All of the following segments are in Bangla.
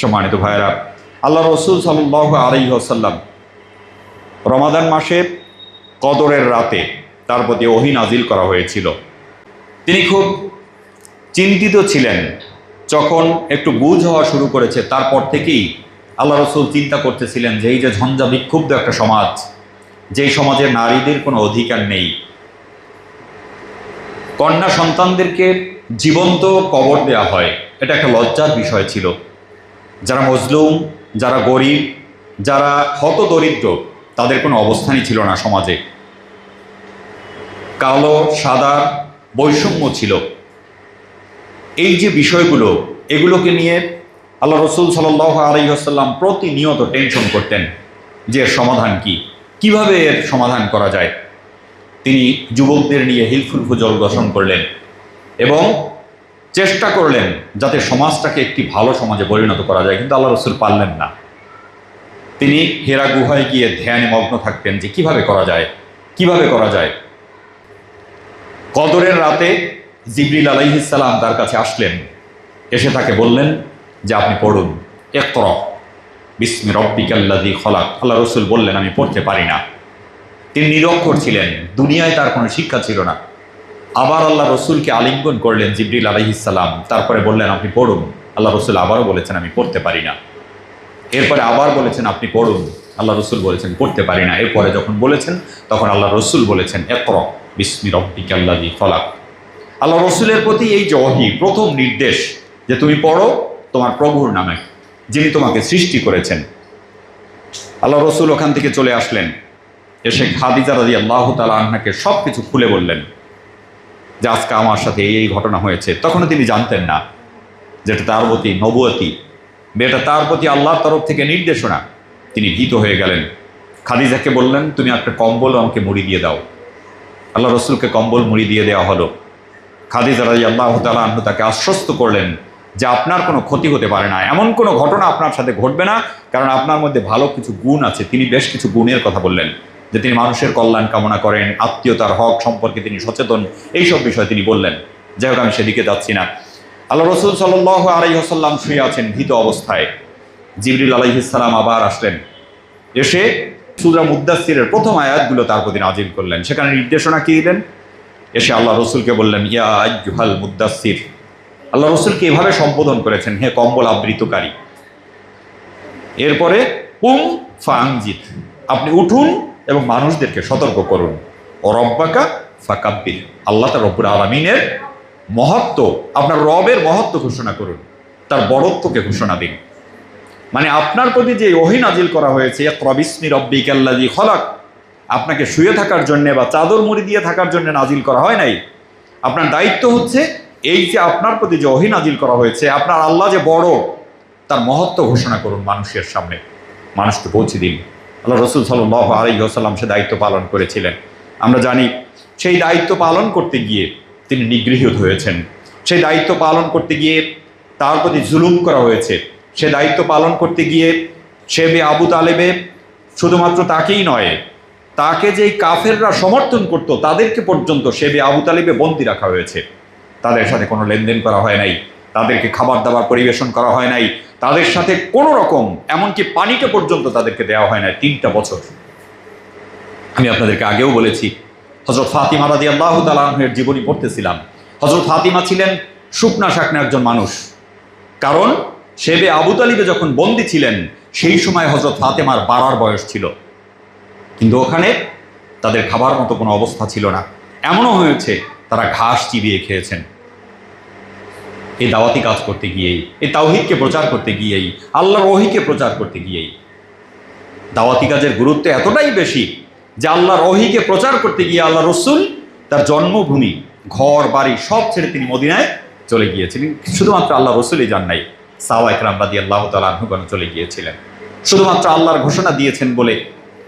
সম্মানিত ভাইরা আল্লাহ রসুল সাল্লাহ আলাইসাল্লাম রমাদান মাসে কদরের রাতে তার প্রতি ওহি নাজিল করা হয়েছিল। তিনি খুব চিন্তিত ছিলেন। যখন একটু বুঝ হওয়া শুরু করেছে, তারপর থেকেই আল্লাহ রসুল চিন্তা করতেছিলেন যে এই যে ঝঞ্ঝা বিক্ষুব্ধ একটা সমাজ, যেই সমাজে নারীদের কোনো অধিকার নেই। কন্যা সন্তানদেরকে জীবন্ত কবর দেওয়া হয়, এটা একটা লজ্জার বিষয় ছিল। যারা মজলুম, যারা গরিব, যারা হত দরিদ্র তাদের কোনো অবস্থানই ছিল না সমাজে। কালো, সাদা বৈষম্য ছিল। এই যে বিষয়গুলো, এগুলোকে নিয়ে আল্লাহ রসুল সাল আলাইসাল্লাম প্রতিনিয়ত টেনশন করতেন যে সমাধান কি, কীভাবে এর সমাধান করা যায়। তিনি যুবকদের নিয়ে হিলফুল ফুজল গঠন করলেন এবং চেষ্টা করলেন যাতে সমাজটাকে একটি ভালো সমাজে পরিণত করা যায়, কিন্তু আল্লাহ রসুল পারলেন না। তিনি হেরা গুহায় গিয়ে ধ্যানে মগ্ন থাকতেন যে কীভাবে করা যায়, কীভাবে করা যায়। কদরের রাতে জিবরিল আলাইহিসাল্লাম তার কাছে আসলেন। এসে তাকে বললেন যে, আপনি পড়ুন। একর বিস্মি রব্বিকাল্লাদি খলাক। আল্লাহ রসুল বললেন, আমি পড়তে পারি না। তিনি নিরক্ষর ছিলেন। দুনিয়ায় তার কোনো শিক্ষা ছিল না। আবার আল্লাহ রসুলকে আলিঙ্গন করলেন জিবরিল আলহিসাল্লাম তারপরে বললেন, আপনি পড়ুন। আল্লাহ রসুল আবারও বলেছেন, আমি পড়তে পারি না। এরপরে আবার বলেছেন, আপনি পড়ুন। আল্লাহ রসুল বলেছেন, পড়তে পারি না। এরপরে যখন বলেছেন, তখন আল্লাহ রসুল বলেছেন একর বিস্মি রব্বিকাল্লাদি খলাক। আল্লাহ রসুলের প্রতি এই যে অহি প্রথম নির্দেশ যে তুমি পড়ো তোমার প্রভুর নামে, যিনি তোমাকে সৃষ্টি করেছেন। আল্লাহ রসুল ওখান থেকে চলে আসলেন। এসে খাদিজা রাজি আল্লাহ তালা আহ্নাকে সব কিছু খুলে বললেন। যে আজকে আমার সাথে এই ঘটনা হয়েছে। তখনও তিনি জানতেন না যেটা তার প্রতি নবুয়তি। এটা তার প্রতি আল্লাহর তরফ থেকে নির্দেশনা। তিনি ভীত হয়ে গেলেন। খাদিজাকে বললেন, তুমি একটা কম্বল আমাকে মুড়ি দিয়ে দাও। আল্লাহ রসুলকে কম্বল মুড়ি দিয়ে দেওয়া হলো। খাদিজা রাজি আল্লাহ তালা আহ্ন তাকে আশ্বস্ত করলেন যে আপনার কোনো ক্ষতি হতে পারে না। এমন কোনো ঘটনা আপনার সাথে ঘটবে না, কারণ আপনার মধ্যে ভালো কিছু গুণ আছে। তিনি বেশ কিছু গুণের কথা বললেন। যে তিনি মানুষের কল্যাণ কামনা করেন, আত্মীয়তার হক সম্পর্কে তিনি সচেতন, এইসব বিষয় তিনি বললেন। যাই হোক, আমি সেদিকে যাচ্ছি না। আল্লাহ রসুল সাল আলাইসাল্লাম শুয়ে আছেন ভীত অবস্থায়। জিবরিল আলাইহিসাল্লাম আবার আসলেন। এসে সুরা মুদাসিরের প্রথম আয়াতগুলো তার প্রতি নাজিল করলেন। সেখানে নির্দেশনা কি দিলেন? এসে আল্লাহ রসুলকে বললেন, ইয়া আজ্জুহাল মুদাসির আল্লাহ রসুলকে এভাবে সম্বোধন করেছেন, হে কম্বল আবৃতকারী, এরপরে উম ফাংজিত আপনি উঠুন এবং মানুষদেরকে সতর্ক করুন। ও রব্বাকা ফাকাব্বির। আল্লাহ তার রব্বুর আলমিনের মহত্ব, আপনার রবের মহত্ব ঘোষণা করুন। তার বড়ত্বকে ঘোষণা দিন। মানে আপনার প্রতি যে ওহি নাজিল করা হয়েছে রবিস্মি রব্বিক আল্লাজি খলাক, আপনাকে শুয়ে থাকার জন্যে বা চাদর মুড়ি দিয়ে থাকার জন্য নাজিল করা হয় নাই। আপনার দায়িত্ব হচ্ছে এই যে আপনার প্রতি যে অহি নাজিল করা হয়েছে, আপনার আল্লাহ যে বড়, তার মহত্ব ঘোষণা করুন মানুষের সামনে। মানুষকে পৌঁছে দিন। আল্লাহ রসুল সাল্লাহ আলাইসাল্লাম সে দায়িত্ব পালন করেছিলেন। আমরা জানি সেই দায়িত্ব পালন করতে গিয়ে তিনি নিগৃহীত হয়েছেন। সেই দায়িত্ব পালন করতে গিয়ে তার প্রতি জুলুম করা হয়েছে। সে দায়িত্ব পালন করতে গিয়ে সে বে আবু তালেবে শুধুমাত্র তাকেই নয়, তাকে যেই কাফেররা সমর্থন করত তাদেরকে পর্যন্ত সে বে আবু তালেবে বন্দি রাখা হয়েছে। তাদের সাথে কোনো লেনদেন করা হয় নাই। তাদেরকে খাবার দাবার পরিবেশন করা হয় নাই। তাদের সাথে কোনো রকম, এমনকি পানিটা পর্যন্ত তাদেরকে দেওয়া হয় নাই তিনটা বছর। আমি আপনাদেরকে আগেও বলেছি হজরত ফাতিমা রাদি আল্লাহ জীবনী পড়তেছিলাম। হজরত ফাতিমা ছিলেন শুকনা শাকনা একজন মানুষ। কারণ সেবে আবু তালিবে যখন বন্দি ছিলেন, সেই সময় হজরত ফাতেমার বাড়ার বয়স ছিল। কিন্তু ওখানে তাদের খাবার মতো কোনো অবস্থা ছিল না। এমনও হয়েছে, তারা ঘাস চিবিয়ে খেয়েছেন। এই দাওয়াতি কাজ করতে গিয়েই, এই তাওহিদকে প্রচার করতে গিয়েই আল্লাহ রহিকে প্রচার করতে গিয়েই। দাওয়াতি কাজের গুরুত্ব এতটাই বেশি যে আল্লাহ রহিকে প্রচার করতে গিয়ে আল্লাহ রসুল তার জন্মভূমি, ঘর, বাড়ি সব ছেড়ে তিনি মদিনায় চলে গিয়েছিলেন। শুধুমাত্র আল্লাহ রসুলই যান নাই সাওয়া একরাম বাদি আল্লাহ তালুগণ চলে গিয়েছিলেন। শুধুমাত্র আল্লাহর ঘোষণা দিয়েছেন বলে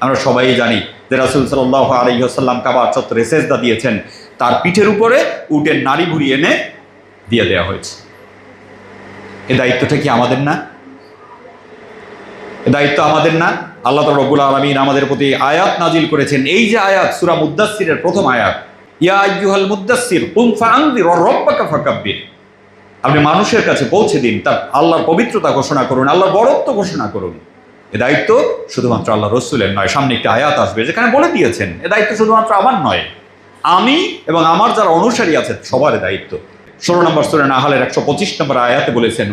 আমরা সবাই জানি যে রাসুল সাল্লাহ আলহিহাসাল্লাম কাবার চত্বরে সেজদা দিয়েছেন, তার পিঠের উপরে উটের নারী ভুড়ি এনে দিয়ে দেওয়া হয়েছে। এ দায়িত্বটা কি আমাদের না? দায়িত্ব আমাদের না? আল্লাহ রব্বুল আলমিন আমাদের প্রতি আয়াত নাজিল করেছেন। এই যে আয়াত, সুরা মুদাসিরের প্রথম আয়াত, ইয়া ইয়ুহাল মুদাসির আপনি মানুষের কাছে পৌঁছে দিন, তার আল্লাহর পবিত্রতা ঘোষণা করুন, আল্লাহর বড়ত্ব ঘোষণা করুন। এ দায়িত্ব শুধুমাত্র আল্লাহ রসুলের নয়, সামনে একটি আয়াত আসবে, যেখানে বলে দিয়েছেন, এ দায়িত্ব শুধুমাত্র আমার নয়, আমি এবং আমার যারা অনুসারী আছে, সবার দায়িত্ব। ষোলো নম্বর সুরে নাহালের একশো পঁচিশ নম্বর আয়াতে বলেছেন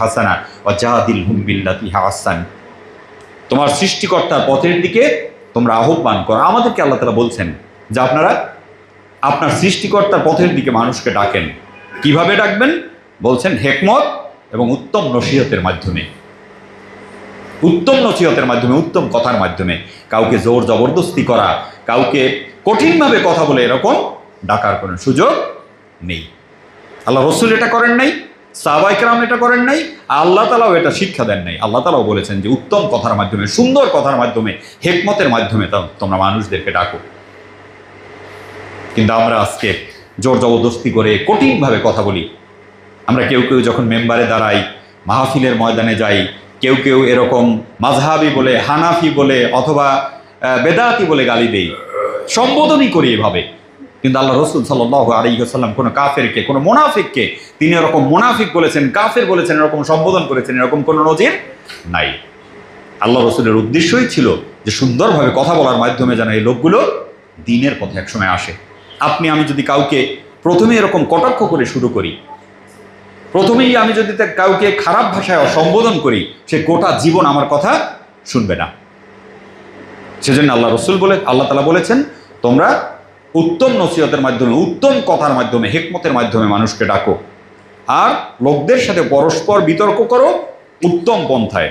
হাসানা জাহাদিল হুম বিল্লাতি হাসান। তোমার সৃষ্টিকর্তার পথের দিকে তোমরা আহ্বান করো। আমাদেরকে আল্লাহ তালা বলছেন যে আপনারা আপনার সৃষ্টিকর্তার পথের দিকে মানুষকে ডাকেন। কীভাবে ডাকবেন? বলছেন হেকমত এবং উত্তম নসিহতের মাধ্যমে। উত্তম নসিহতের মাধ্যমে, উত্তম কথার মাধ্যমে। কাউকে জোর জবরদস্তি করা, কাউকে কঠিনভাবে কথা বলে এরকম ডাকার কোনো সুযোগ নেই। আল্লাহ রসুল এটা করেন নাই সাহবাইকরাম এটা করেন নাই, আল্লাহ তালাও এটা শিক্ষা দেন নাই। আল্লাহ তালাও বলেছেন যে উত্তম কথার মাধ্যমে, সুন্দর কথার মাধ্যমে, হেকমতের মাধ্যমে তোমরা মানুষদেরকে ডাকো। কিন্তু আমরা আজকে জোর জবরদস্তি করে কঠিনভাবে কথা বলি। আমরা কেউ কেউ যখন মেম্বারে দাঁড়াই, মাহফিলের ময়দানে যাই, কেউ কেউ এরকম মাঝহাবি বলে, হানাফি বলে অথবা বেদাতি বলে গালি দেই। সম্বোধনই করি এভাবে। কিন্তু আল্লাহ রসুল সাল্লাহ আলিহাসাল্লাম কোনো কাফেরকে, কোনো মোনাফিককে, তিনি এরকম মোনাফিক বলেছেন, কাফের বলেছেন, এরকম সম্বোধন করেছেন, এরকম কোনো নজির নাই। আল্লাহ রসুলের উদ্দেশ্যই ছিল যে সুন্দরভাবে কথা বলার মাধ্যমে যেন এই লোকগুলো দিনের পথে একসময় আসে। আপনি, আমি যদি কাউকে প্রথমে এরকম কটাক্ষ করে শুরু করি, প্রথমেই আমি যদি কাউকে খারাপ ভাষায় সম্বোধন করি, সে গোটা জীবন আমার কথা শুনবে না। সেজন্য আল্লাহ রসুল বলে, আল্লাহ তালা বলেছেন, তোমরা উত্তম নসিহতের মাধ্যমে, উত্তম কথার মাধ্যমে, হেকমতের মাধ্যমে মানুষকে ডাকো। আর লোকদের সাথে পরস্পর বিতর্ক করো, উত্তম পন্থায়।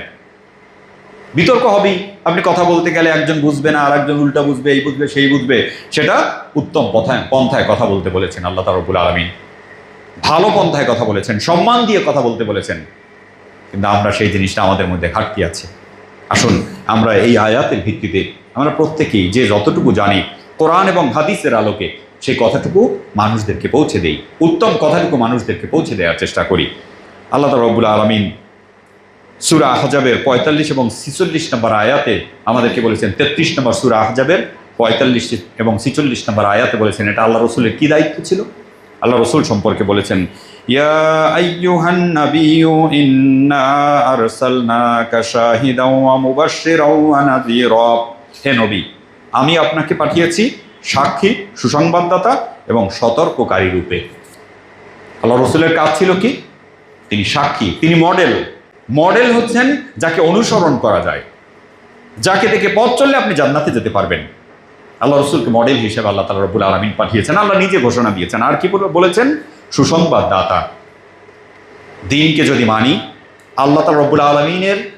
বিতর্ক হবেই। আপনি কথা বলতে গেলে একজন বুঝবে না আর একজন উল্টা বুঝবে, এই বুঝবে, সেই বুঝবে। সেটা উত্তম পথায় পন্থায় কথা বলতে বলেছেন আল্লাহ তারবুল আলমিন। ভালো পন্থায় কথা বলেছেন, সম্মান দিয়ে কথা বলতে বলেছেন। কিন্তু আমরা সেই জিনিসটা আমাদের মধ্যে ঘাটতি আছে। আসুন, আমরা এই আয়াতের ভিত্তিতে আমরা প্রত্যেকেই যে যতটুকু জানি কোরআন এবং হাদিসের আলোকে সেই কথাটুকু মানুষদেরকে পৌঁছে দেই। উত্তম কথাটুকু মানুষদেরকে পৌঁছে দেওয়ার চেষ্টা করি। আল্লাহ রব্বুল আলমিন সুরা আহজাবের পঁয়তাল্লিশ এবং ছিচল্লিশ নম্বর আয়াতে আমাদেরকে বলেছেন, তেত্রিশ নম্বর সুরা আহজাবের পঁয়তাল্লিশ এবং ছিচল্লিশ নম্বর আয়াতে বলেছেন, এটা আল্লাহ রসুলের কী দায়িত্ব ছিল? আল্লাহ রসুল সম্পর্কে বলেছেন হে নবী আমি আপনাকে পাঠিয়েছি সাক্ষী, সুসংবাদদাতা এবং সতর্ককারী রূপে। আল্লাহ রসুলের কাজ ছিল কি? তিনি সাক্ষী, তিনি মডেল। মডেল হচ্ছেন যাকে অনুসরণ করা যায়। যাকে দেখে পথ চললে আপনি জান্নাতে যেতে পারবেন। আল্লাহ রসুলকে মডেল হিসেবে আল্লাহ তালা রব্বুল আলমিন পাঠিয়েছেন। আল্লাহ নিজে ঘোষণা দিয়েছেন। আর কি বলেছেন? সুসংবাদদাতা। দিনকে যদি মানি, আল্লাহ তালা রব্বুল আলমিনের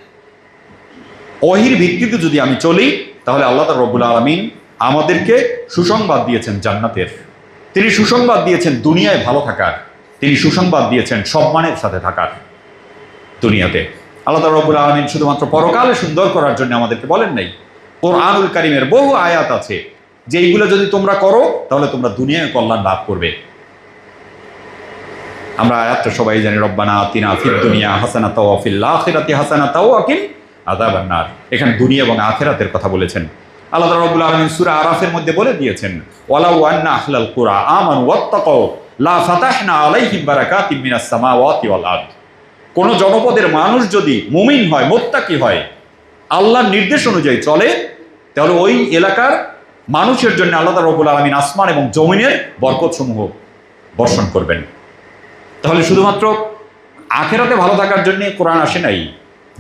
অহির ভিত্তিতে যদি আমি চলি তাহলে আল্লাহ তালা রব্বুল আলমিন আমাদেরকে সুসংবাদ দিয়েছেন জান্নাতের। তিনি সুসংবাদ দিয়েছেন দুনিয়ায় ভালো থাকার। তিনি সুসংবাদ দিয়েছেন সম্মানের সাথে থাকার দুনিয়াতে। আল্লাহ তালা রব্বুল আলমিন শুধুমাত্র পরকালে সুন্দর করার জন্য আমাদেরকে বলেন নাই, কোরআনুল কারিমের বহু আয়াত আছে। যে এইগুলো যদি তোমরা করো, তাহলে তোমরা দুনিয়ায় কল্যাণ লাভ করবে। আমরা আয়াতটা সবাই জানি, রব্বানা আতিনা ফিদ দুনিয়া হাসানা তাও ফিল আখিরাতি হাসানা তাও আকিন আযাবান নার এখানে দুনিয়া এবং আখেরাতের কথা বলেছেন। আল্লাহ রব্বুল আলামিন সূরা আরাফের মধ্যে বলে দিয়েছেন, ওয়ালাউ আন্না আহলাল কুরা আমানু ওয়াত্তাকাউ, লা ফাতাহনা আলাইহিম বারাকাতিম মিনাস সামাওয়াতি ওয়াল কোন জনপদের মানুষ যদি মুমিন হয়, মোত্তাকি হয়, আল্লাহর নির্দেশ অনুযায়ী চলে, তাহলে ওই এলাকার মানুষের জন্য আল্লাহ রব্বুল আলমিন আসমান এবং জমিনের বরকতসমূহ বর্ষণ করবেন। তাহলে শুধুমাত্র আখেরাতে ভালো থাকার জন্য কোরআন আসে নাই?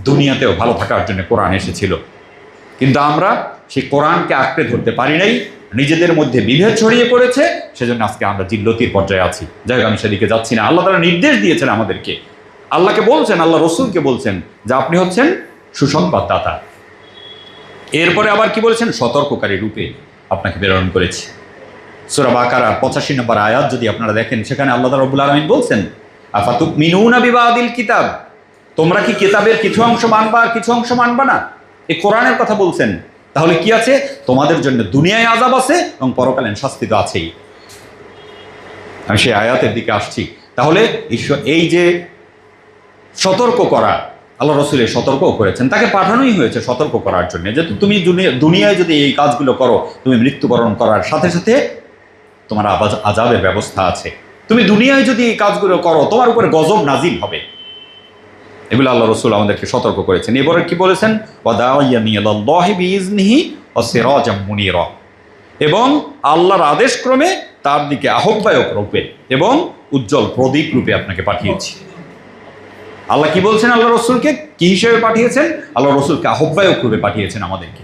দুনিয়াতেও ভালো থাকার জন্য কোরআন এসেছিল। কিন্তু আমরা সেই কোরআনকে আঁকড়ে ধরতে পারি নাই, নিজেদের মধ্যে বিভেদ ছড়িয়ে পড়েছে, সেজন্য আজকে আমরা জিল্লতির পর্যায়ে আছি। যাই হোক, আমি সেদিকে যাচ্ছি না। আল্লাহ তারা নির্দেশ দিয়েছেন আমাদেরকে। আল্লাহকে বলছেন, আল্লাহ রসুলকে বলছেন যে আপনি হচ্ছেন সুসংবাদদাতা। এরপরে আবার কি বলেছেন? সতর্ককারী রূপে আপনাকে প্রেরণ করেছি। সুরা বাকারা পঁচাশি নম্বর আয়াত যদি আপনারা দেখেন, সেখানে আল্লাহ রব্বুল আলমিন বলছেন আফাতুক মিনুনা বিবাদিল কিতাব? তোমরা কি কেতাবের কিছু অংশ মানবা আর কিছু অংশ মানবা না? এই কোরআনের কথা বলছেন। তাহলে কি আছে? তোমাদের জন্য দুনিয়ায় আজাব আছে এবং পরকালীন শাস্তি তো আছেই। আমি সেই আয়াতের দিকে আসছি। তাহলে ঈশ্বর এই যে সতর্ক করা, আল্লাহ রসুলের সতর্ক করেছেন। তাকে পাঠানোই হয়েছে সতর্ক করার জন্য যে তুমি দুনিয়া- দুনিয়ায় যদি এই কাজগুলো করো, তুমি মৃত্যুবরণ করার সাথে সাথে তোমার আজাবের ব্যবস্থা আছে। তুমি দুনিয়ায় যদি এই কাজগুলো করো, তোমার উপরে গজব নাজিল হবে। এগুলো আল্লাহ রসুল আমাদেরকে সতর্ক করেছেন। এবারে কি বলেছেন? এবং আল্লাহর আদেশ ক্রমে তার দিকে আহ্বায়ক রূপে এবং উজ্জ্বল প্রদীপ রূপে আপনাকে পাঠিয়েছি। আল্লাহ কি বলছেন আল্লাহ রসুলকে? কি হিসেবে পাঠিয়েছেন? আল্লাহ রসুলকে আহ্বায়ক রূপে পাঠিয়েছেন আমাদেরকে।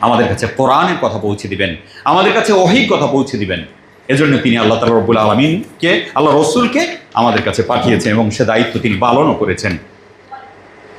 আমাদের কাছে কোরআনের কথা পৌঁছে দিবেন। আমাদের কাছে অহিক কথা পৌঁছে দিবেন। এজন্য তিনি আল্লাহ তালা রব্বুল আলমিনকে, আল্লাহ রসুলকে আমাদের কাছে পাঠিয়েছেন এবং সে দায়িত্ব তিনি পালনও করেছেন।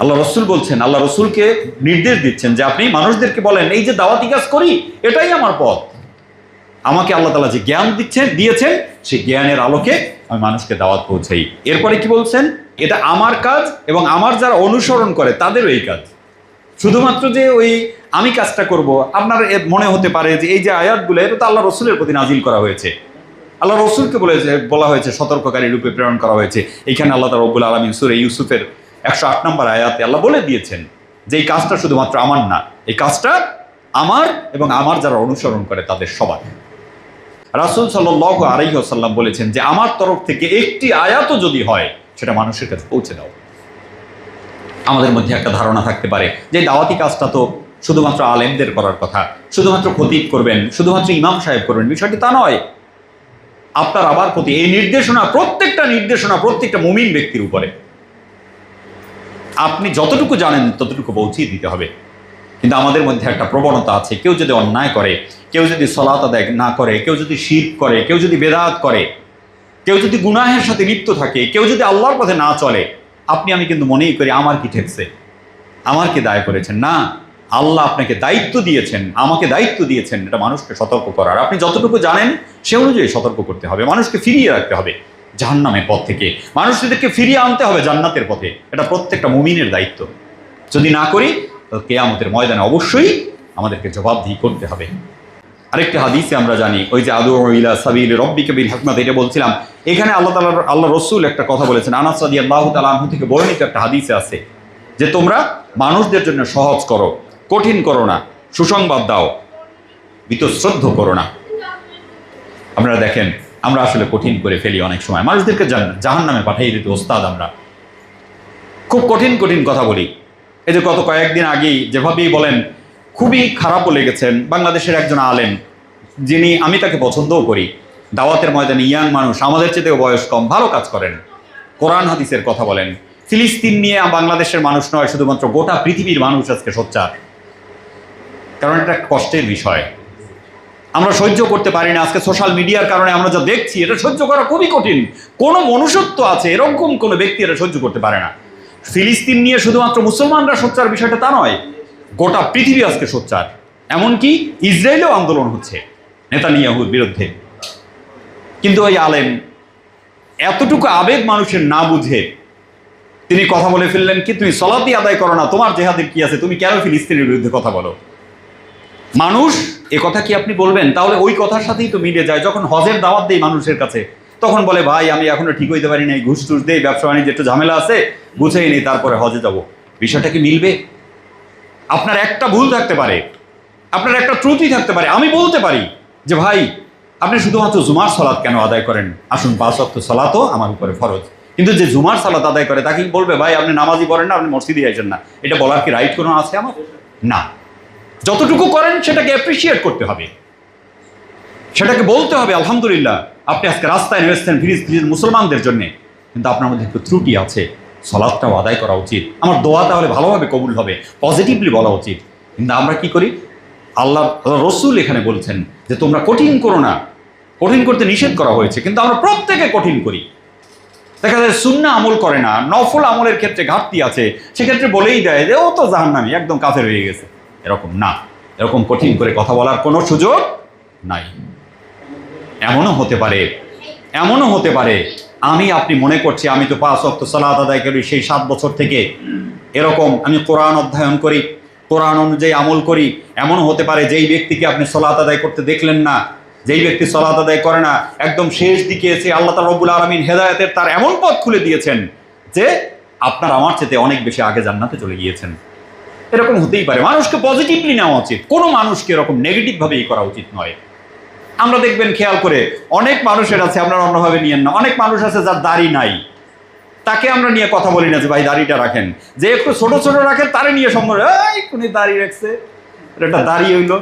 আল্লাহ রসুল বলছেন, আল্লাহ রসুলকে নির্দেশ দিচ্ছেন যে আপনি মানুষদেরকে বলেন, এই যে দাওয়াতি কাজ করি, এটাই আমার পথ। আমাকে আল্লাহ তালা যে জ্ঞান দিচ্ছেন, দিয়েছেন, সেই জ্ঞানের আলোকে আমি মানুষকে দাওয়াত পৌঁছাই। এরপরে কি বলছেন? এটা আমার কাজ এবং আমার যারা অনুসরণ করে তাদেরও এই কাজ। শুধুমাত্র যে ওই আমি কাজটা করব, আপনার মনে হতে পারে যে এই যে আয়াতগুলো, এটা তো আল্লাহ রসুলের প্রতি নাজিল করা হয়েছে। আল্লাহ রসুলকে বলেছে বলা হয়েছে, সতর্ককারী রূপে প্রেরণ করা হয়েছে। এইখানে আল্লাহ তালা রব্বুল আলমিন সুরে ইউসুফের একশো আট নম্বর আয়াতে আল্লাহ বলে দিয়েছেন যে এই কাজটা শুধুমাত্র আমার না, এই কাজটা আমার এবং আমার যারা অনুসরণ করে তাদের সবার। রাসুল সাল্লাহ আলাইসাল্লাম বলেছেন যে আমার তরফ থেকে একটি আয়াতও যদি হয়, সেটা মানুষের কাছে পৌঁছে দাও। আমাদের মধ্যে একটা ধারণা থাকতে পারে যে দাওয়াতি কাজটা তো শুধুমাত্র আলেমদের করার কথা, শুধুমাত্র খতিব করবেন, শুধুমাত্র ইমাম সাহেব করবেন, বিষয়টি তা নয়। আপনার আবার প্রতি এই নির্দেশনা, প্রত্যেকটা নির্দেশনা প্রত্যেকটা মুমিন ব্যক্তির উপরে। আপনি যতটুকু জানেন, ততটুকু পৌঁছিয়ে দিতে হবে। কিন্তু আমাদের মধ্যে একটা প্রবণতা আছে, কেউ যদি অন্যায় করে, কেউ যদি সলাত আদায় না করে, কেউ যদি শির করে, কেউ যদি বেদাত করে, কেউ যদি গুনাহের সাথে লিপ্ত থাকে, কেউ যদি আল্লাহর পথে না চলে, আপনি, আমি কিন্তু মনেই করি আমার কি ঠেকছে? আমার কি দায় করেছেন? না, আল্লাহ আপনাকে দায়িত্ব দিয়েছেন, আমাকে দায়িত্ব দিয়েছেন, এটা মানুষকে সতর্ক করার। আপনি যতটুকু জানেন, সে অনুযায়ী সতর্ক করতে হবে, মানুষকে ফিরিয়ে রাখতে হবে। জাহান্নামের পথ থেকে। মানুষদেরকে ফিরিয়ে আনতে হবে জান্নাতের পথে। এটা প্রত্যেকটা মুমিনের দায়িত্ব। যদি না করি কেয়ামতের ময়দানে অবশ্যই আমাদেরকে জবাবদিহি করতে হবে। আরেকটি হাদিসে আমরা জানি, ওই যে আদু ইলা সাবিল রব্বিকে বিল হাকমাত, এটা বলছিলাম। এখানে আল্লাহ তাআলা আল্লাহ রসুল একটা কথা বলেছেন, আনাস রাদিয়াল্লাহু তাআলা আনহু থেকে বর্ণিত একটা হাদিসে আছে যে, তোমরা মানুষদের জন্য সহজ করো, কঠিন করো না, সুসংবাদ দাও, বিতশ্রদ্ধ করো না। আপনারা দেখেন আমরা আসলে কঠিন করে ফেলি অনেক সময়। মানুষদেরকে জাহান নামে পাঠিয়ে দিতে ওস্তাদ আমরা। খুব কঠিন কঠিন কথা বলি। এই যে গত কয়েকদিন আগেই যেভাবেই বলেন, খুবই খারাপ লেগেছেন বাংলাদেশের একজন আলেম। যিনি, আমি তাকে পছন্দও করি। দাওয়াতের ময়দানে ইয়াং মানুষ, আমাদের চেয়েও বয়স কম, ভালো কাজ করেন। কোরআন হাদিসের কথা বলেন। ফিলিস্তিন নিয়ে বাংলাদেশের মানুষ নয়, শুধুমাত্র গোটা পৃথিবীর মানুষ আজকে সোচ্চার। কারণ এটা কষ্টের বিষয়। আমরা সহ্য করতে পারি না, আজকে সোশ্যাল মিডিয়ার কারণে আমরা যা দেখছি, এটা সহ্য করা খুবই কঠিন। কোনো মনুষ্যত্ব আছে, এরকম কোনো ব্যক্তি এটা সহ্য করতে পারে না। ফিলিস্তিন নিয়ে শুধুমাত্র মুসলমানরা সোচ্চার বিষয়টা তা নয়, গোটা পৃথিবী আজকে সোচ্চার। এমনকি ইসরায়েলেও আন্দোলন হচ্ছে, নেতানিয়াহুর বিরুদ্ধে। কিন্তু ওই আলেম এতটুকু আবেগ মানুষের না বুঝে, তিনি কথা বলে ফেললেন কি, তুমি সলাতি আদায় করো না, তোমার জেহাদের কি আছে, তুমি কেন ফিলিস্তিনের বিরুদ্ধে কথা বলো? মানুষ, এ কথা কি আপনি বলবেন? তাহলে ওই কথার সাথেই তো মিলে যায়। যখন হজের দাওয়াত দেই মানুষের কাছে, তখন বলে, ভাই, আমি এখনও ঠিক হইতে পারি নাই, ঘুষ টুস দেই, ব্যবসা বাণিজ্য একটু ঝামেলা আছে, গুছেই নেই, তারপরে হজে যাব। বিষয়টা কি মিলবে? আপনার একটা ভুল থাকতে পারে। আপনার একটা ত্রুটি থাকতে পারে। আমি বলতে পারি যে, ভাই, আপনি শুধুমাত্র জুমার সলাৎ কেন আদায় করেন? আসুন, পাঁচ সলাতও আমার উপরে ফরজ। কিন্তু যে জুমার সালাত আদায় করে, তাকে বলবে, ভাই, আপনি নামাজি পড়েন না, আপনি মসজিদে আইছেন না। এটা বলার কি রাইট কোনো আছে আমার? না। যতটুকু করেন সেটাকে অ্যাপ্রিসিয়েট করতে হবে। সেটাকে বলতে হবে, আলহামদুলিল্লাহ, আপনি আজকে রাস্তায় নেমেছেন ফিরিজ ফিরিজ মুসলমানদের জন্য। কিন্তু আপনার মধ্যে একটু ত্রুটি আছে। সলাদটাও আদায় করা উচিত। আমার দোয়া তাহলে ভালোভাবে কবুল হবে পজিটিভলি বলা উচিত। কিন্তু আমরা কি করি? আল্লাহ রসুল এখানে বলছেন যে, তোমরা কঠিন করো না। কঠিন করতে নিষেধ করা হয়েছে, কিন্তু আমরা প্রত্যেকে কঠিন করি। দেখা যায় শূন্য আমল করে না, নফল আমলের ক্ষেত্রে ঘাটতি আছে। সেক্ষেত্রে বলেই দেয় যে, ও তো জাহান্নামি, একদম কাছে রয়ে গেছে। এরকম না। এরকম কঠিন করে কথা বলার কোনো সুযোগ নাই। এমনও হতে পারে, এমনও হতে পারে। আমি আপনি মনে করছি, আমি তো পাঁচ অক্ত সালাত আদায় করি, সেই সাত বছর থেকে এরকম আমি কোরআন অধ্যয়ন করি, কোরআন অনুযায়ী আমল করি। এমন হতে পারে, যেই ব্যক্তিকে আপনি সলাত আদায় করতে দেখলেন না, যেই ব্যক্তি সলাত আদায় করে না, একদম শেষ দিকে এসে আল্লাহ তালা রব্বুল আলমিন হেদায়তের তার এমন পথ খুলে দিয়েছেন যে আপনার আমার চেতে অনেক বেশি আগে জান্নাতে চলে গিয়েছেন। এরকম হতেই পারে। মানুষকে পজিটিভলি নেওয়া উচিত। কোনো মানুষকে এরকম নেগেটিভভাবে ই করা উচিত নয়। আমরা দেখবেন, খেয়াল করে, অনেক মানুষের আছে, আপনারা অন্যভাবে নিয়েন না। অনেক মানুষ আছে যার দাড়ি নাই। তাকে আমরা নিয়ে কথা বলি না যে, ভাই, দাড়িটা রাখেন। যে একটু ছোট ছোট রাখেন, তারে নিয়ে সম্ভব এই দাড়ি রাখছে? এটা দাড়ি হইল।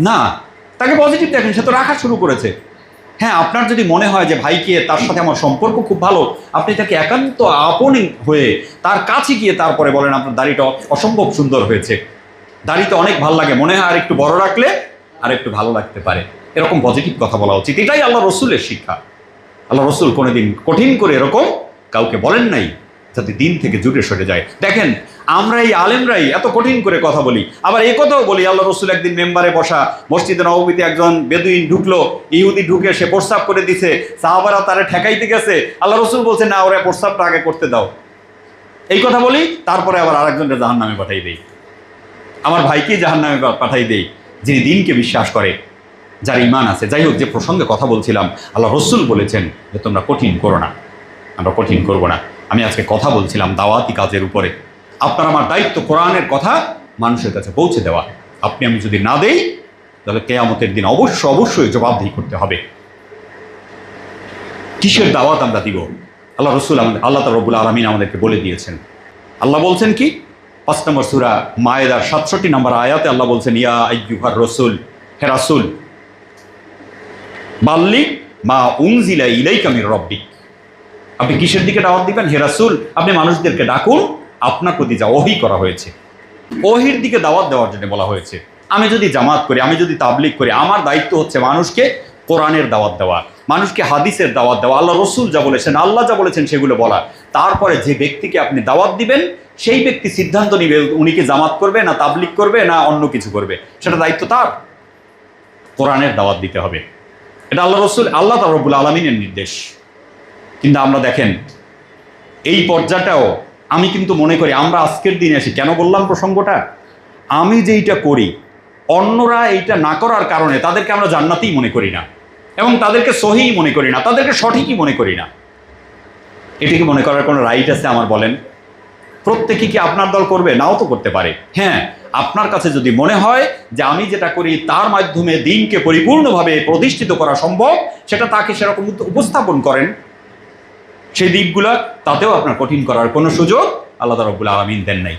না, তাকে পজিটিভ দেখেন, সে তো রাখা শুরু করেছে। হ্যাঁ আপনার যদি মনে হয় যে ভাইকে তার সাথে আমার সম্পর্ক খুব ভালো, আপনি তাকে একান্ত আপন হয়ে তার কাছে গিয়ে তারপরে বলেন, আপনার দাড়িটা অসম্ভব সুন্দর হয়েছে। দাড়িতে অনেক ভালো লাগে, মনে হয় আর একটু বড় রাখলে আর একটু ভালো লাগতে পারে। এরকম পজিটিভ কথা বলা উচিত। এটাই আল্লাহ রসুলের শিক্ষা। আল্লাহ রসুল কোনোদিন কঠিন করে এরকম কাউকে বলেন নাই, যাতে দিন থেকে জুড়ে সরে যায়। দেখেন আমরা এই আলেমরাই, এত কঠিন করে কথা বলি। আবার এ কথাও বলি, আল্লাহ রসুল একদিন মেম্বারে বসা, মসজিদে নবমীতে একজন বেদুইন ঢুকলো, ইহুদি ঢুকে সে প্রস্তাব করে দিছে, সাহাবারা তারা ঠেকাইতে গেছে। আল্লাহ রসুল বলছে, না, ওরা প্রস্তাবটা আগে করতে দাও। এই কথা বলি, তারপরে আবার আরেকজনকে জাহান নামে পাঠাই দেই। আমার ভাইকেই জাহান নামে পাঠাই দেই, যিনি দিনকে বিশ্বাস করে, যার ইমান আছে। যাই হোক, যে প্রসঙ্গে কথা বলছিলাম, আল্লাহ রসুল বলেছেন যে, তোমরা কঠিন করো না, আমরা কঠিন করব না। আমি আজকে কথা বলছিলাম দাওয়াতি কাজের উপরে। আপনার আমার দায়িত্ব কোরআনের কথা মানুষের কাছে পৌঁছে দেওয়া। আপনি আমি যদি না দেই, তাহলে কেয়ামতের দিন অবশ্য অবশ্যই জবাবদিহি করতে হবে। কিসের দাওয়াত আমরা দিব? আল্লাহ রসুল আমাদের আল্লাহ রব্বুল আলমিন আমাদেরকে বলে দিয়েছেন। আল্লাহ বলছেন কি? পাঁচ নম্বর সুরা মায়েদার সাতষট্টি নম্বর আয়াতে আল্লাহ বলছেন, ইয়া আইয়ুহার রসুল হে রাসুল মা উংজিলা ইলাই কামির রব্বিক আপনি কিসের দিকে দাওয়াত দিবেন? হে রাসুল, আপনি মানুষদেরকে ডাকুন আপনার প্রতি যা ওহি করা হয়েছে, ওহির দিকে দাওয়াত দেওয়ার জন্য বলা হয়েছে। আমি যদি জামাত করি, আমি যদি তাবলিক করি, আমার দায়িত্ব হচ্ছে মানুষকে কোরআনের দাওয়াত দেওয়া, মানুষকে হাদিসের দাওয়াত দেওয়া, আল্লাহ রসুল যা বলেছেন, আল্লাহ যা বলেছেন সেগুলো বলা। তারপরে যে ব্যক্তিকে আপনি দাওয়াত দিবেন, সেই ব্যক্তি সিদ্ধান্ত নিবে উনি কি জামাত করবে, না তাবলিক করবে, না অন্য কিছু করবে। সেটা দায়িত্ব তার। কোরআনের দাওয়াত দিতে হবে। এটা আল্লাহ রসুল, আল্লাহ তারবুল আলমিনের নির্দেশ। কিন্তু আমরা দেখেন, এই পর্যাটাও আমি কিন্তু মনে করি, আমরা আজকের দিনে আসি। কেন বললাম প্রসঙ্গটা? আমি যেইটা করি, অন্যরা এইটা না করার কারণে তাদেরকে আমরা জান্নাতেই মনে করি না। এবং তাদেরকে সহিই মনে করি না, তাদেরকে সঠিকই মনে করি না। এটিকে মনে করার কোনো রাইট আছে আমার বলেন? প্রত্যেকে কি আপনার দল করবে? নাও তো করতে পারে। হ্যাঁ আপনার কাছে যদি মনে হয় যে আমি যেটা করি তার মাধ্যমে দিনকে পরিপূর্ণভাবে প্রতিষ্ঠিত করা সম্ভব, সেটা তাকে সেরকম উপস্থাপন করেন। সেই দিকগুলো তাতেও আপনার কঠিন করার কোনো সুযোগ আল্লাহ রব্বুল আলমিন দেন নাই।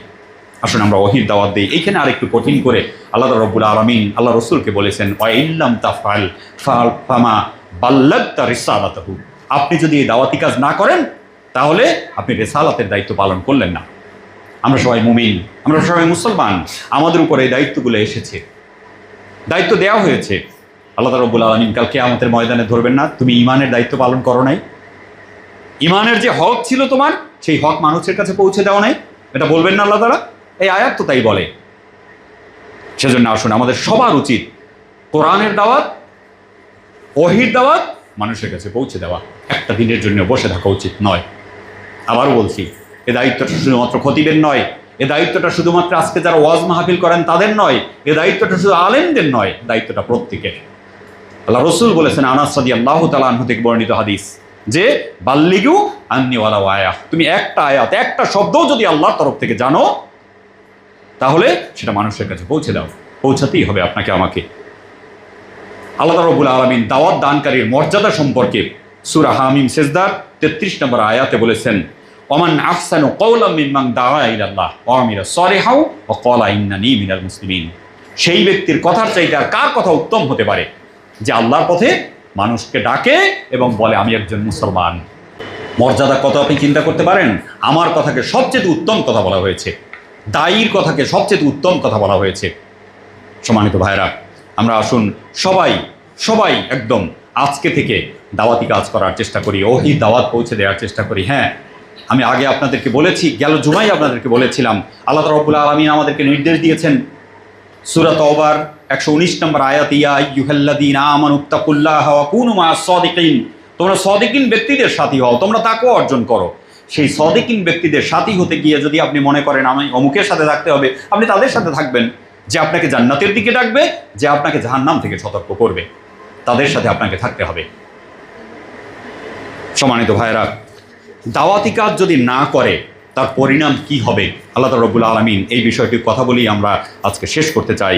আসুন আমরা ওহির দাওয়াত দিই। এইখানে আরেকটু কঠিন করে আল্লাহ রব্বুল আলমিন আল্লাহ রসুলকে বলেছেন ফাল ফামা আপনি যদি এই দাওয়াতি কাজ না করেন, তাহলে আপনি রেসালাতের দায়িত্ব পালন করলেন না। আমরা সবাই মুমিন, আমরা সবাই মুসলমান, আমাদের উপরে এই দায়িত্বগুলো এসেছে। দায়িত্ব দেওয়া হয়েছে। আল্লাহ রব্বুল আলমিন কালকে আমাদের ময়দানে ধরবেন না, তুমি ইমানের দায়িত্ব পালন করো নাই। ইমানের যে হক ছিল তোমার, সেই হক মানুষের কাছে পৌঁছে দেওয়া নাই। এটা বলবেন না আল্লাহ তারা এই আয়াত তো তাই বলে। সেজন্য আসুন, আমাদের সবার উচিত কোরআনের দাওয়াত, ওহির দাওয়াত মানুষের কাছে পৌঁছে দেওয়া। একটা দিনের জন্য বসে থাকা উচিত নয়। আবারও বলছি, এ দায়িত্বটা শুধুমাত্র খতিবের নয়। এ দায়িত্বটা শুধুমাত্র আজকে যারা ওয়াজ মাহফিল করেন তাদের নয়। এ দায়িত্বটা শুধু আলেমদের নয়, দায়িত্বটা প্রত্যেকের। আল্লাহ রসুল বলেছেন, আনাস সাদি আল্লাহ তালাহ থেকে বর্ণিত হাদিস। যে, বাল্লিগু আন্নিওয়ালা আয়াত তুমি একটা আয়াত, একটা শব্দও যদি আল্লাহর তরফ থেকে জানো, তাহলে সেটা মানুষের কাছে পৌঁছে দাও। পৌঁছাতেই হবে আপনাকে, আমাকে। আল্লাহ রবুল আলমিন দাওয়াত দানকারীর মর্যাদা সম্পর্কে সুরা হামিম সেজদার তেত্রিশ নম্বর আয়াতে বলেছেন, ওমান আফসানু কৌলাম ওয়ামিরা সরেহাউ ও মুসলিমিন। সেই ব্যক্তির কথার চাইতে আর কার কথা উত্তম হতে পারে? যে আল্লাহর পথে মানুষকে ডাকে এবং বলে, আমি একজন মুসলমান। মর্যাদা কত আপনি চিন্তা করতে পারেন? আমার কথাকে সবচেয়ে উত্তম কথা বলা হয়েছে। দায়ীর কথাকে সবচেয়ে উত্তম কথা বলা হয়েছে। সম্মানিত ভাইরা আমরা আসুন সবাই সবাই একদম আজকে থেকে দাওয়াতি কাজ করার চেষ্টা করি, ওহি দাওয়াত পৌঁছে দেওয়ার চেষ্টা করি। হ্যাঁ আমি আগে আপনাদেরকে বলেছি, গেল জুমাই আপনাদেরকে বলেছিলাম, আল্লাহ রব্বুল আলমিন আমাদেরকে নির্দেশ দিয়েছেন। সুরাত ওবার একশো উনিশ নম্বর আয়াত, ইয়া ইউহাল্লাদিন আমানুত্তাকুল্লাহ মা সাদিকিন। তোমরা সদিকিন ব্যক্তিদের সাথী হও, তোমরা তাকেও অর্জন করো। সেই সদিকিন ব্যক্তিদের সাথী হতে গিয়ে যদি আপনি মনে করেন আমি অমুকের সাথে থাকতে হবে, আপনি তাদের সাথে থাকবেন, যে আপনাকে জান্নাতের দিকে ডাকবে, যে আপনাকে জাহান্নাম থেকে সতর্ক করবে। তাদের সাথে আপনাকে থাকতে হবে। সম্মানিত ভাইরা দাওয়াতি কাজ যদি না করে, তার পরিণাম কি হবে? আল্লাহ তালা রব্বুল আলমিন এই বিষয়টির কথা বলেই আমরা আজকে শেষ করতে চাই।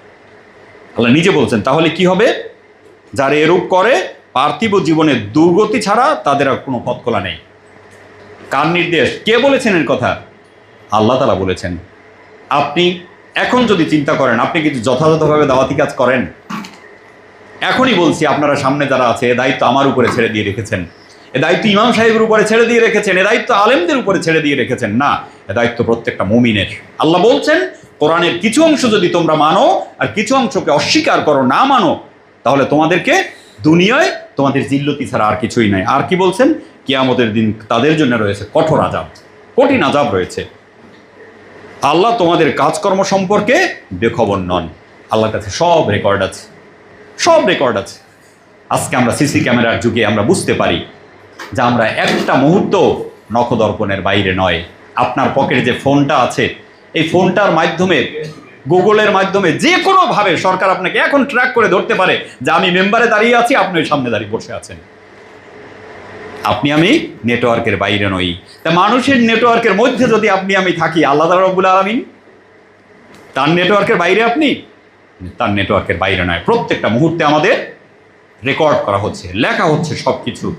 আল্লাহ নিজে বলছেন, তাহলে কি হবে? যারা এরূপ করে, পার্থিব জীবনের দুর্গতি ছাড়া তাদের আর কোনো পথকলা নেই। কার নির্দেশ? কে বলেছেন এর কথা? আল্লাহ তালা বলেছেন। আপনি এখন যদি চিন্তা করেন, আপনি কিন্তু যথাযথভাবে দাওয়াতি কাজ করেন। এখনই বলছি, আপনারা সামনে যারা আছে, এ দায়িত্ব আমার উপরে ছেড়ে দিয়ে রেখেছেন। এ দায়িত্ব ইমাম সাহেবের উপরে ছেড়ে দিয়ে রেখেছেন। এ দায়িত্ব আলেমদের উপরে ছেড়ে দিয়ে রেখেছেন। না, এ দায়িত্ব প্রত্যেকটা মুমিনের। আল্লাহ বলছেন কোরআনের কিছু অংশ যদি তোমরা মানো আর কিছু অংশকে অস্বীকার করো, না মানো, তাহলে তোমাদেরকে দুনিয়ায় তোমাদের জিল্লতি ছাড়া আর কিছুই নাই। আর কি বলছেন? কিয়ামতের দিন তাদের জন্য রয়েছে কঠোর আজাব কঠিন আজাব রয়েছে। আল্লাহ তোমাদের কাজকর্ম সম্পর্কে বেখবর নন। আল্লাহর কাছে সব রেকর্ড আছে, সব রেকর্ড আছে। আজকে আমরা সিসি ক্যামেরার যুগে আমরা বুঝতে পারি যে আমরা একটা মুহূর্ত নখদর্পণের বাইরে নয়। আপনার পকেটে যে ফোনটা আছে এই ফোনটার মাধ্যমে, গুগলের মাধ্যমে যে কোনোভাবে সরকার আপনাকে এখন ট্র্যাক করে ধরতে পারে যে আমি মেম্বারে দাঁড়িয়ে আছি, আপনি সামনে দাঁড়িয়ে বসে আছেন। আপনি আমি নেটওয়ার্কের বাইরে নই। তা মানুষের নেটওয়ার্কের মধ্যে যদি আপনি আমি থাকি, আল্লাহ রব্বুল আলমিন, তার নেটওয়ার্কের বাইরে আপনি? তার নেটওয়ার্কের বাইরে নয়। প্রত্যেকটা মুহূর্তে আমাদের রেকর্ড করা হচ্ছে, লেখা হচ্ছে সব কিছু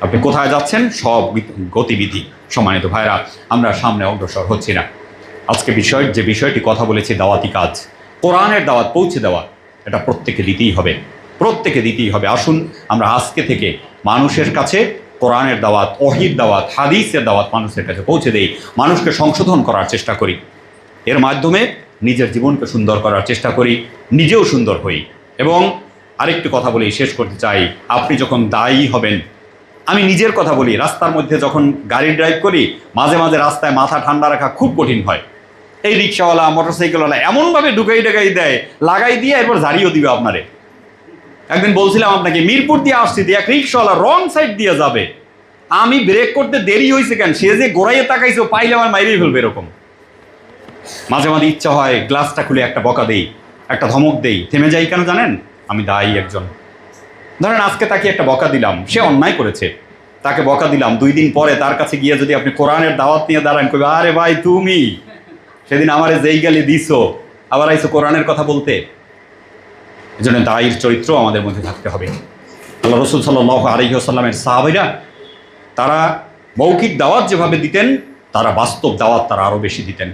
আপনি কোথায় যাচ্ছেন? সব গতি- গতিবিধি। সম্মানিত ভাইরা আমরা সামনে অগ্রসর হচ্ছি না। আজকে বিষয়, যে বিষয়টি কথা বলেছি দাওয়াতি কাজ, কোরআনের দাওয়াত পৌঁছে দেওয়া, এটা প্রত্যেকে দিতেই হবে। প্রত্যেকে দিতেই হবে। আসুন, আমরা আজকে থেকে মানুষের কাছে কোরআনের দাওয়াত অহির দাওয়াত, হাদিসের দাওয়াত মানুষের কাছে পৌঁছে দেই। মানুষকে সংশোধন করার চেষ্টা করি। এর মাধ্যমে নিজের জীবনকে সুন্দর করার চেষ্টা করি, নিজেও সুন্দর হই। এবং আরেকটি কথা বলি, শেষ করতে চাই। আপনি যখন দায়ী হবেন, আমি নিজের কথা বলি, রাস্তার মধ্যে যখন গাড়ি ড্রাইভ করি, মাঝে মাঝে রাস্তায় মাথা ঠান্ডা রাখা খুব কঠিন হয়। এই রিক্সাওয়ালা মোটরসাইকেলওয়ালা এমনভাবে ঢুকাই ঢুকাই দেয়, লাগাই দিয়ে এরপর ঝাড়িও দিবে আপনারে। একদিন বলছিলাম আপনাকে, মিরপুর দিয়ে আসছি, দিয়ে এক রিক্সাওয়ালা রং সাইড দিয়ে যাবে। আমি ব্রেক করতে দেরি হয়েছে কেন? সে যে গোড়াইয়ে তাকাইছে পাইলে আমার মাইরেই ফেলবে এরকম। মাঝে মাঝে ইচ্ছা হয় গ্লাসটা খুলে একটা বকা দেই, একটা ধমক দেই। থেমে যাই কেন জানেন? আমি দায়ী একজন। ধরেন আজকে তাকে একটা বকা দিলাম, সে অন্যায় করেছে। তাকে বকা দিলাম, দুই দিন পরে তার কাছে গিয়ে যদি আপনি কোরআনের দাওয়াত নিয়ে দাঁড়ান, কইবে, আরে ভাই, তুমি? সেদিন আমারে যেই গেলে দিছো, আবার আইসো কোরআনের কথা বলতে। এই জন্য দায়ীর চরিত্র আমাদের মধ্যে থাকতে হবে। আল্লাহ রসুল সাল্লাহ আলহিহাসাল্লামের সাহাবিরা, তারা মৌখিক দাওয়াত যেভাবে দিতেন, তারা বাস্তব দাওয়াত তারা আরও বেশি দিতেন।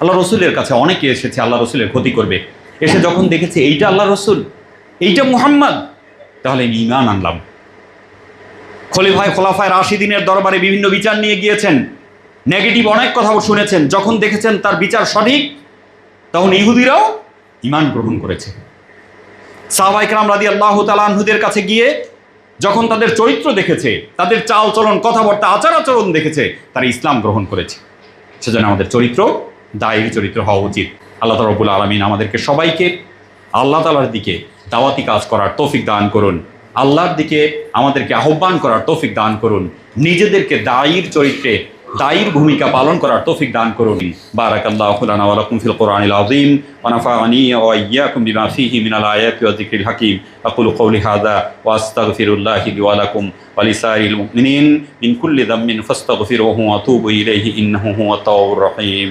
আল্লাহ রসুলের কাছে অনেকে এসেছে, আল্লাহ রসুলের ক্ষতি করবে। এসে যখন দেখেছে এইটা আল্লাহ রসুল, এইটা মুহাম্মদ, তাহলে ইমান আনলাম। খলিফায় খোলাফায় রাশিদিনের দরবারে বিভিন্ন বিচার নিয়ে গিয়েছেন। নেগেটিভ অনেক কথা শুনেছেন, যখন দেখেছেন তার বিচার সঠিক, তখন ইহুদিরাও ইমান গ্রহণ করেছে। সাহবাইকরাম রাদি আল্লাহ তালাহুদের কাছে গিয়ে যখন তাদের চরিত্র দেখেছে, তাদের চাল চলন কথাবার্তা আচার আচরণ দেখেছে, তারা ইসলাম গ্রহণ করেছে। সেজন্য আমাদের চরিত্র দায়ের চরিত্র হওয়া উচিত। আল্লাহ রবুল আলমিন আমাদেরকে সবাইকে আল্লাহ তালার দিকে দাওয়াতি কাজ করার তৌফিক দান করুন। আল্লাহর দিকে আমাদেরকে আহ্বান করার তৌফিক দান করুন। নিজেদেরকে দায়ীর চরিত্রে দায়ীর ভূমিকা পালন করার তৌফিক দান করুন। বারাকাল্লাহু লানা ওয়া লাকুম ফিল কোরআনিল আযীম ওয়া নাফা'ানি ওয়া ইয়্যাকুম বিমা ফীহি মিনাল আয়াতি ওয়া যিকরিল হাকীম। আকুলু কওলি হাযা ওয়া আস্তাগফিরুল্লাহি লি ওয়া লাকুম ওয়া লিসাইরিল মুমিনিন। মিন কুল্লি যাম্মিন ফাস্তাগফিরুহু ওয়া তুবু ইলাইহি ইন্নাহু হুয়াত তাওয়াবুর রহিম